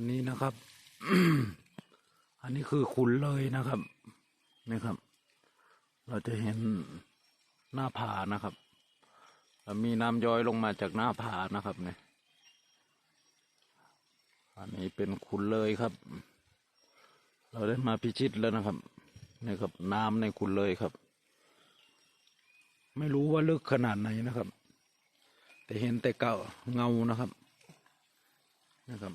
ันนี้นะครับ อันนี้คือขุนเลยนะครับนี่ครับ เราจะเห็นหน้าผานะครับแล้วมีน้ำย้อยลงมาจากหน้าผานะครับเนี่ยอันนี้เป็นขุนเลยครับ เราได้มาพิชิตแล้วนะครับนี่ครับ น้ำในขุนเลยครับ ไม่รู้ว่าลึกขนาดไหนนะครับ แต่เห็นแต่เก่าเงานะครับนะครับ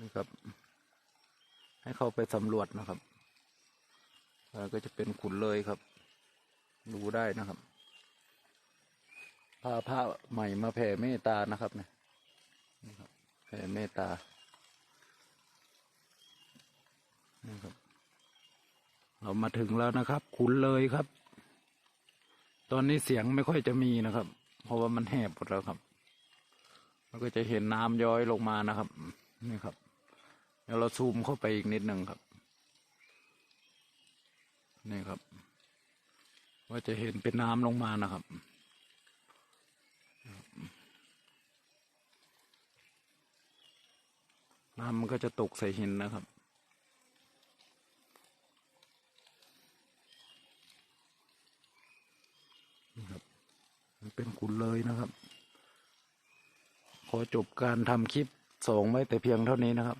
นี่ครับ ให้เข้าไปสำรวจนะครับแล้วก็จะเป็นขุนเลยครับดูได้นะครับพาพระใหม่มาแผ่เมตตานะครับเนี่ยแผ่เมตตานี่ครับ เรามาถึงแล้วนะครับ ขุนเลยครับ ตอนนี้เสียงไม่ค่อยจะมีนะครับ เพราะว่ามันแหบหมดแล้วครับแล้วก็จะเห็นน้ำย้อยลงมานะครับ นี่ครับ เดี๋ยวเราซูมเข้าไปอีกนิดหนึ่งครับ นี่ครับ ว่าจะเห็นเป็นน้ำลงมานะครับ น้ำมันก็จะตกใส่หินนะครับนี่ครับเป็นขุนเลยนะครับ ขอจบการทำคลิปสองไว้แต่เพียงเท่านี้นะครับ